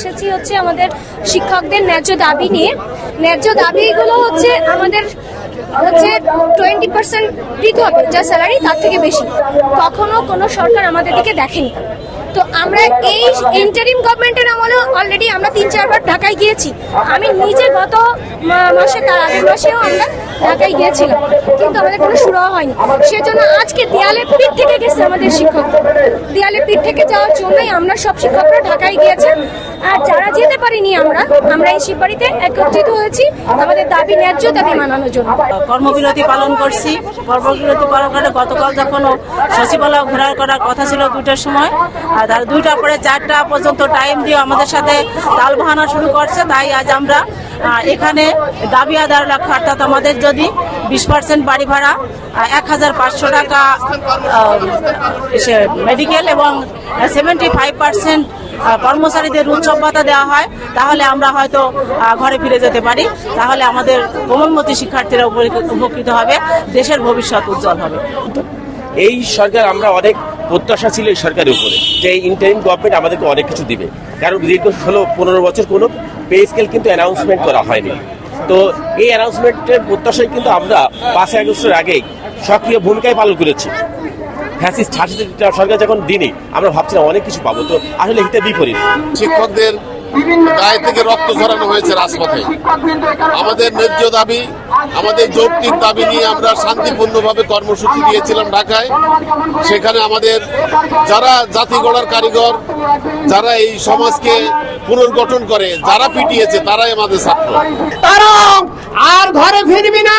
এসেছি হচ্ছে আমাদের শিক্ষকদের ন্যায্য দাবি নিয়ে। ন্যায্য দাবিগুলো হচ্ছে আমাদের হচ্ছে টোয়েন্টি পার্সেন্ট দিতে হবে, যা স্যালারি তার থেকে বেশি। কখনো কোনো সরকার আমাদের দিকে দেখেনি। তো আমরা এই ইন্টারিম গভর্নমেন্টের আমলে অলরেডি আমরা তিন চারবার ঢাকায় গিয়েছি। আমি নিজে গত মাসে, তার আগের মাসেও আমরা ঢাকায় গিয়েছিলাম। কিন্তু আমাদের কোনো সুরাহ হয়নি। সেজন্য আজকে দেয়ালে পিঠ থেকে গেছে আমাদের শিক্ষক। দেয়ালে পিঠ থেকে যাওয়ার জন্যই আমরা সব শিক্ষকরা ঢাকায় গিয়েছেন। আর যারা যেতে পারিনি আমরা আমরা এই শিববাড়িতে একত্রিত হয়েছি। আমাদের দাবি ন্যায্য দাবি মানানোর জন্য। কর্মবিরতি পালন করছি। কর্মবিরতি পালন করে গতকাল যখন সচিবালয় ঘোরার করার কথা ছিল দুটার সময়, আর দুইটা পরে চারটা পর্যন্ত টাইম দিয়ে আমাদের সাথে তাল বাহানা শুরু করছে। তাই আজ আমরা এখানে দাবি আদার লক্ষ্য, অর্থাৎ আমাদের যদি বিশ পার্সেন্ট বাড়ি ভাড়া এক হাজার পাঁচশো টাকা মেডিকেল এবং সেভেন্টি ফাইভ পার্সেন্ট কর্মচারীদের উৎসব ভাতা দেওয়া হয়, তাহলে আমরা হয়তো ঘরে ফিরে যেতে পারি। তাহলে আমাদের কোমলমতি শিক্ষার্থীরা উপকৃত হবে, দেশের ভবিষ্যৎ উজ্জ্বল হবে। এই সরকার আমরা অনেক প্রত্যাশা ছিল এই সরকারের উপরে যে এই ইন্টারিম গভর্নমেন্ট আমাদেরকে অনেক কিছু দিবে। কারণ দীর্ঘ ষোলো, পনেরো বছর কোনো পে স্কেল কিন্তু অ্যানাউন্সমেন্ট করা হয়নি। তো এই অ্যানাউন্সমেন্টের প্রত্যাশায় কিন্তু আমরা পাঁচই আগস্টের আগেই সক্রিয় ভূমিকায় পালন করেছি। শাসিত সরকার যখন দিনে, আমরা ভাবছিলাম অনেক কিছু পাবো। তো আসলে হিতে বিপরীত। শিক্ষকদের গায়ে থেকে রক্ত ঝরানো হয়েছে রাজপথে। আমাদের ন্যায্য দাবি আমাদের যৌক্তিক দাবি নিয়ে আমরা শান্তিপূর্ণভাবে কর্মসূচি দিয়েছিলাম ঢাকায়। সেখানে আমাদের যারা জাতি গড়ার কারিগর যারা এই সমাজকে পুনর্গঠন করে যারা পিটিয়েছে তারাই আমাদের ছাত্র। আর ঘরে ফিরবি না।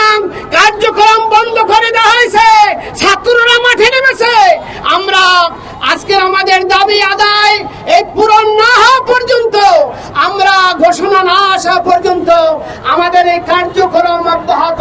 কার্যক্রম বন্ধ করে দেওয়া হয়েছে। ছাত্ররা পর্যন্ত আমাদের এই কার্যক্রম অব্যাহত